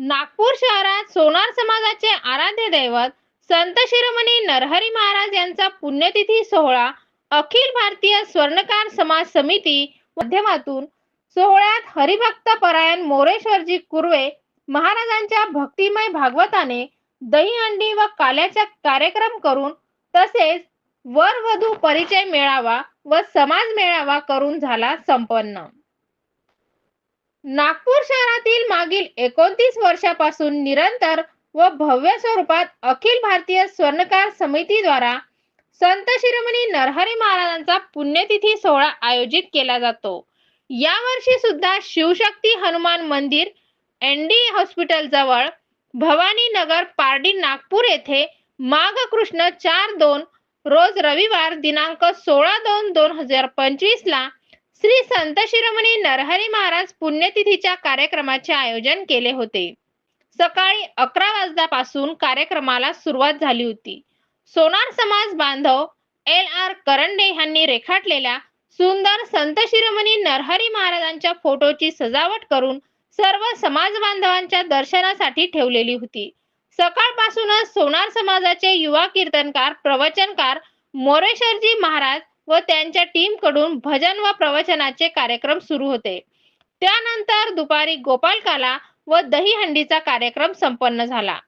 नागपूर शहरात सोनार समाजाचे आराध्य दैवत संत शिरोमणी नरहरी महाराज यांचा पुण्यतिथी सोहळा अखिल भारतीय स्वर्णकार समाज समिती माध्यमातून सोहळ्यात हरिभक्त परायण मोरेश्वरजी कुर्वे महाराजांच्या भक्तिमय भागवताने दहीहंडी व काल्याचा कार्यक्रम करून तसेच वर वधू परिचय मेळावा व समाज मेळावा करून झाला संपन्न. नागपूर शहरातील मागील एकोणतीस वर्षापासून निरंतर व भव्य स्वरूपात अखिल भारतीय स्वर्णकार समितीद्वारा संत शिरोमणी नरहरी महाराजांचा पुण्यतिथी सोहळा आयोजित केला जातो. यावर्षी सुद्धा शिवशक्ती हनुमान मंदिर एन डी हॉस्पिटल जवळ भवानी नगर पारडी नागपूर येथे माघ कृष्ण चार दोन रोज रविवार दिनांक सोळा दोन दोन हजार पंचवीस ला श्री संत शिरोमणी नरहरी महाराज पुण्यतिथीच्या कार्यक्रमाचे आयोजन केले होते. सकाळी अकरा वाजल्यापासून कार्यक्रमाला सुरुवात झाली होती. सोनार समाज बांधव एल आर करंडे यांनी रेखाटलेल्या सुंदर संत शिरोमणी नरहरी महाराजांच्या फोटोची सजावट करून सर्व समाज बांधवांच्या दर्शनासाठी ठेवलेली होती. सकाळपासूनच सोनार समाजाचे युवा कीर्तनकार प्रवचनकार मोरेश्वरजी महाराज व त्यांच्या टीमकडून भजन व प्रवचनाचे कार्यक्रम सुरू होते. त्यानंतर दुपारी गोपालकाला व दहीहंडीचा कार्यक्रम संपन्न झाला.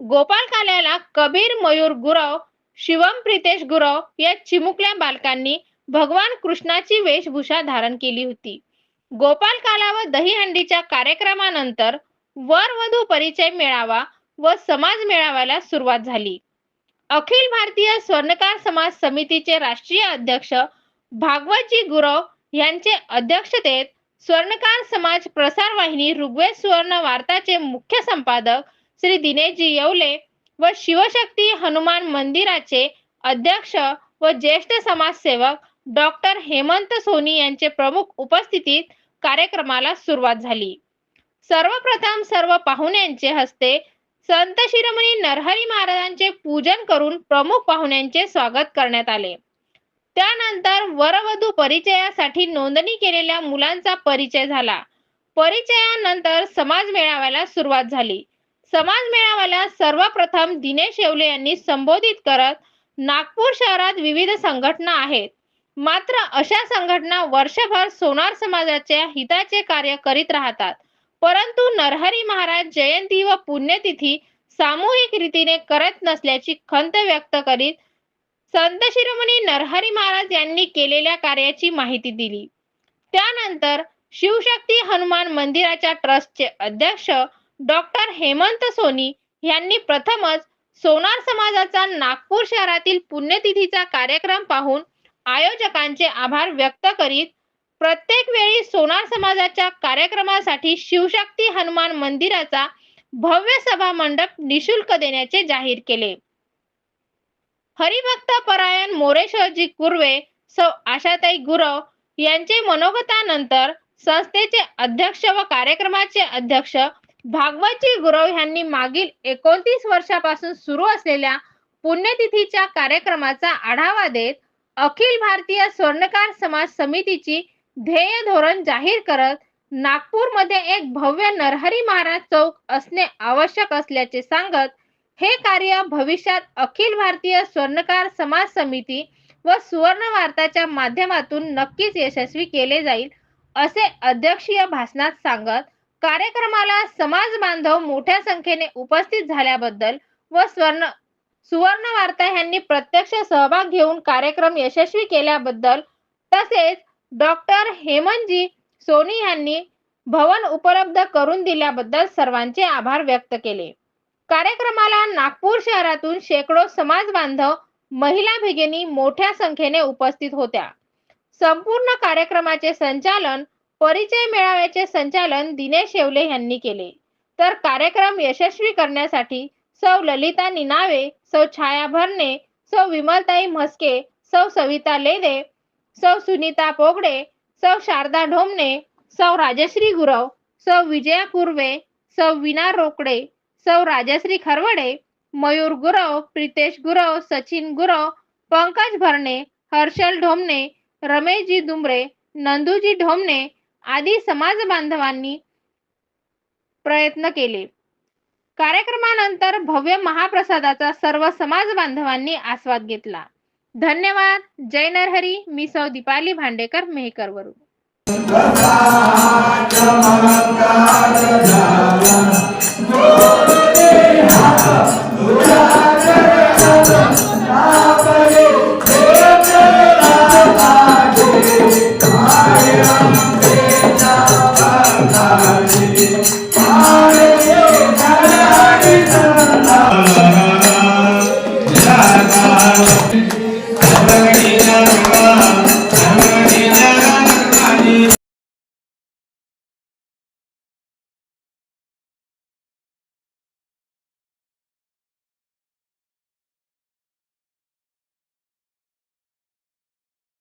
गोपालकाल्याला कबीर मयूर गुरव शिवम प्रितेश गुरव या चिमुकल्या बालकांनी भगवान कृष्णाची वेशभूषा धारण केली होती. गोपालकाला व दहीहंडीच्या कार्यक्रमानंतर वरवधू परिचय मेळावा व समाज मेळाव्याला सुरुवात झाली. अखिल भारतीय स्वर्णकार समाज समितीचे राष्ट्रीय अध्यक्ष भागवतजी गुरव यांचे अध्यक्षतेत स्वर्णकार समाज प्रसार वाहिनी ऋग्वेद सुवर्ण वार्ताचे मुख्य संपादक श्री दिनेशजी येवले व शिवशक्ती हनुमान मंदिराचे अध्यक्ष व ज्येष्ठ समाजसेवक डॉक्टर हेमंत सोनी यांचे प्रमुख उपस्थितीत कार्यक्रमाला सुरुवात झाली. सर्वप्रथम सर्व पाहुण्यांचे हस्ते संत शिरोमणी नरहरी महाराजांचे पूजन करून प्रमुख पाहुण्यांचे स्वागत करण्यात आले. त्यानंतर वरवधू परिचयासाठी नोंदणी केलेल्या मुलांचा परिचय झाला. परिचयानंतर समाज मेळाव्याला सुरुवात झाली. समाज मेळाव्याला सर्वप्रथम दिनेश येवले यांनी संबोधित करत नागपूर शहरात विविध संघटना आहेत. मात्र अशा संघटना वर्षभर सोनार समाजाच्या हिताचे कार्य करीत राहतात. परंतु नरहरी महाराज जयंती व पुण्यतिथी सामूहिक रीतीने करत नसल्याची खंत व्यक्त करीत संत शिरोमणी नरहरी महाराज यांनी केलेल्या कार्याची माहिती दिली. त्यानंतर शिवशक्ती हनुमान मंदिराच्या ट्रस्टचे अध्यक्ष डॉक्टर हेमंत सोनी यांनी प्रथमच सोनार समाजाचा नागपूर शहरातील पुण्यतिथीचा कार्यक्रम पाहून आयोजकांचे आभार व्यक्त करीत प्रत्येक वेळी सोनार समाजाच्या कार्यक्रमासाठी शिवशक्ती हनुमान मंदिराचा भव्य सभा मंडप निशुल्क देण्याचे जाहीर केले. हरिभक्त परायण मोरेश्वरजी कुर्वे सौ आशाताई गुरव यांचे मनोगतानंतर संस्थेचे अध्यक्ष व कार्यक्रमाचे अध्यक्ष भागवतजी गुरव यांनी मागील एकोणतीस वर्षापासून सुरू असलेल्या पुण्यतिथीच्या कार्यक्रमाचा आढावा देत अखिल भारतीय स्वर्णकार समाज समितीची ध्येय धोरण जाहीर करत नागपूरमध्ये एक भव्य नरहरी महाराज चौक असणे आवश्यक असल्याचे सांगत हे कार्य भविष्यात अखिल भारतीय स्वर्णकार समाज समिती व सुवर्ण वार्ताच्या माध्यमातून नक्कीच यशस्वी केले जाईल असे अध्यक्षीय भाषणात सांगत कार्यक्रमाला समाज बांधव मोठ्या संख्येने उपस्थित झाल्याबद्दल व स्वर्ण सुवर्ण वार्ता यांनी प्रत्यक्ष सहभाग घेऊन कार्यक्रम यशस्वी केल्याबद्दल तसेच डॉक्टर हेमंतजी सोनी यांनी भवन उपलब्ध करून दिल्याबद्दल सर्वांचे आभार व्यक्त केले. कार्यक्रमाला नागपूर शहरातून शेकडो समाज बांधव महिला भिगिनी मोठ्या संख्येने उपस्थित होत्या. संपूर्ण कार्यक्रमाचे संचालन परिचय मेळाव्याचे संचालन दिनेश येवले यांनी केले. तर कार्यक्रम यशस्वी करण्यासाठी सौ ललिता निनावे सौ छाया भरणे सौ विमलताई म्हस्के सौ सविता लेदे सौ सुनीता पोगडे सौ शारदा ढोमणे सौ राजश्री गुरव सौ विजया कुर्वे सौ विना रोकडे सौ राजश्री खरवडे मयूर गुरव प्रितेश गुरव सचिन गुरव पंकज भरणे हर्षल ढोमणे रमेशजी दुमरे नंदूजी ढोमणे आदी समाज बांधवांनी प्रयत्न केले. कार्यक्रमानंतर भव्य महाप्रसादाचा सर्व समाज बांधवांनी आस्वाद घेतला. धन्यवाद. जय नरहरी मी सौ दीपाली भांडेकर मेहकर वरून